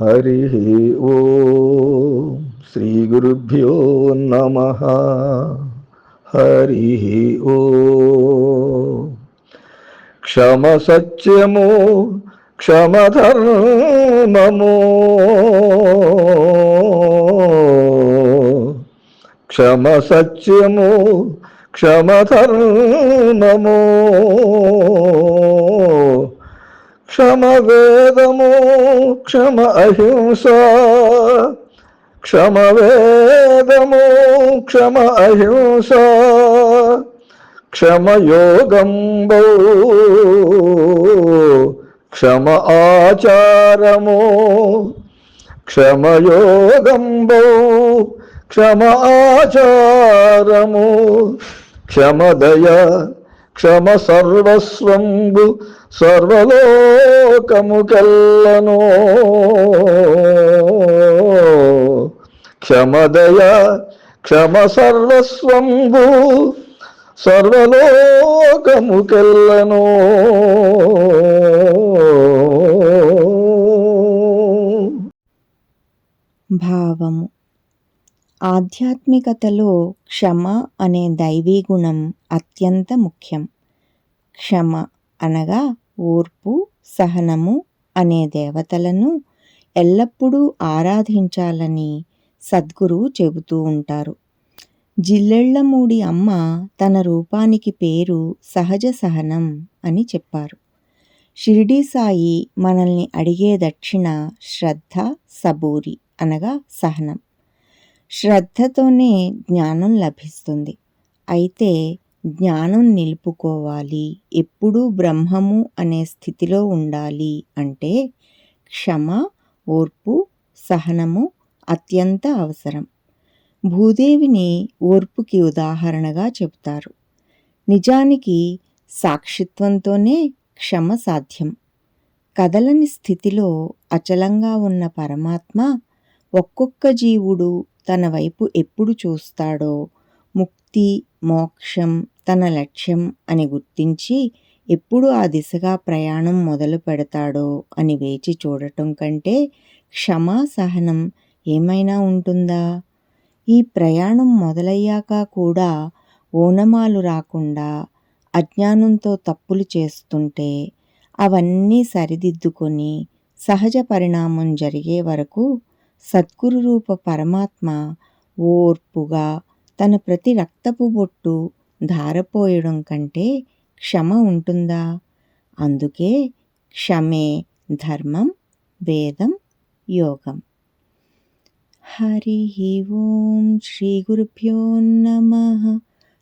హరి ఓ శ్రీ గురుభ్యో నమ. హరి ఓ. క్షమ సత్యము క్షమధర్మము క్షమ సత్యము క్షమధర్మము క్షమ వేదము క్షమ అహింస. క్షమ వేదము క్షమ అహింస. క్షమయోగంబౌ క్షమ ఆచారము. క్షమయోగంబౌ క్షమ ఆచారము. క్షమదయ క్షమ సర్వస్వంబు సర్వలోకము కల్లను క్షమదయ క్షమ సర్వస్వంబు సర్వలోకము కెల్లను భావము ఆధ్యాత్మికతలో క్షమ అనే దైవీ గుణం అత్యంత ముఖ్యం. క్షమ అనగా ఓర్పు సహనము అనే దేవతలను ఎల్లప్పుడూ ఆరాధించాలని సద్గురువు చెబుతూ ఉంటారు. జిల్లెళ్ళమూడి అమ్మ తన రూపానికి పేరు సహజ సహనం అని చెప్పారు. షిరిడీ సాయి మనల్ని అడిగే దక్షిణ శ్రద్ధ సబూరి అనగా సహనం. శ్రద్ధతోనే జ్ఞానం లభిస్తుంది. అయితే జ్ఞానం నిలుపుకోవాలి. ఎప్పుడూ బ్రహ్మము అనే స్థితిలో ఉండాలి అంటే క్షమ ఓర్పు సహనము అత్యంత అవసరం. భూదేవిని ఓర్పుకి ఉదాహరణగా చెబుతారు. నిజానికి సాక్షిత్వంతోనే క్షమ సాధ్యం. కదలని స్థితిలో అచలంగా ఉన్న పరమాత్మ ఒక్కొక్క జీవుడు తన వైపు ఎప్పుడు చూస్తాడో ముక్తి మోక్షం తన లక్ష్యం అని గుర్తించి ఎప్పుడు ఆ దిశగా ప్రయాణం మొదలు పెడతాడో అని వేచి చూడటం కంటే క్షమా సహనం ఏమైనా ఉంటుందా? ఈ ప్రయాణం మొదలయ్యాక కూడా ఓనమాలు రాకుండా అజ్ఞానంతో తప్పులు చేస్తుంటే అవన్నీ సరిదిద్దుకొని సహజ పరిణామం జరిగే వరకు సద్గురు రూప పరమాత్మ ఓర్పుగా తన ప్రతి రక్తపు బొట్టు ధారపోయడం కంటే క్షమ ఉంటుందా? అందుకే క్షమే ధర్మం వేదం యోగం. హరి ఓం శ్రీ గురుభ్యో నమ.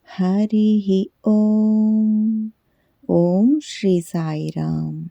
హరి ఓం. ఓం శ్రీ సాయిరామ్.